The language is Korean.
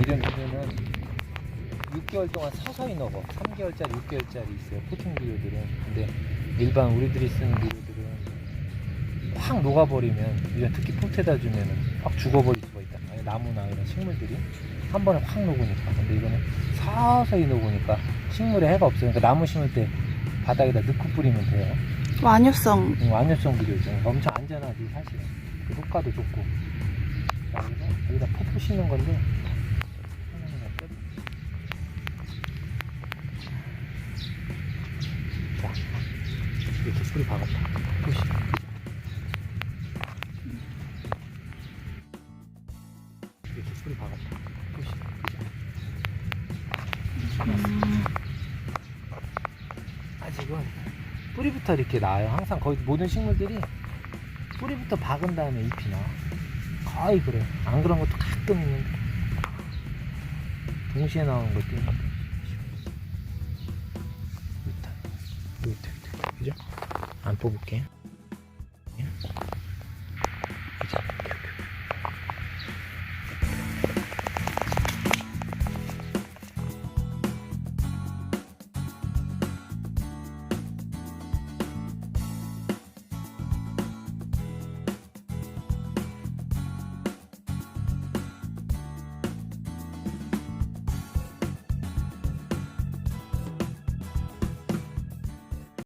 이런 비료는 6개월 동안 서서히 넣어 3개월짜리 6개월짜리 있어요 코팅 비료들은 근데 일반 우리들이 쓰는 비료들은 확 녹아버리면 이런 특히 포트에다 주면은 확 죽어버릴 수가 있다 나무나 이런 식물들이 한 번에 확 녹으니까 근데 이거는 서서히 녹으니까 식물에 해가 없어요 그러니까 나무 심을 때 바닥에다 넣고 뿌리면 돼요 완효성. 음, 완효성 비료죠. 엄청 안전하지 사실은. 그 효과도 좋고. 여기다 포프 씻는 건데. 하나하나 떼- 자, 이렇게 뿌리 박았다. 푸시. 이렇게 뿌리 박았다. 푸시. 음, 아직은 뿌리부터 이렇게 나와요. 항상 거의 모든 식물들이 뿌리부터 박은 다음에 잎이 나와. 거의 그래요. 안 그런 것도 가끔 있는데. 동시에 나오는 것도 있는데. 일단, 여기. 그죠? 안 뽑을게.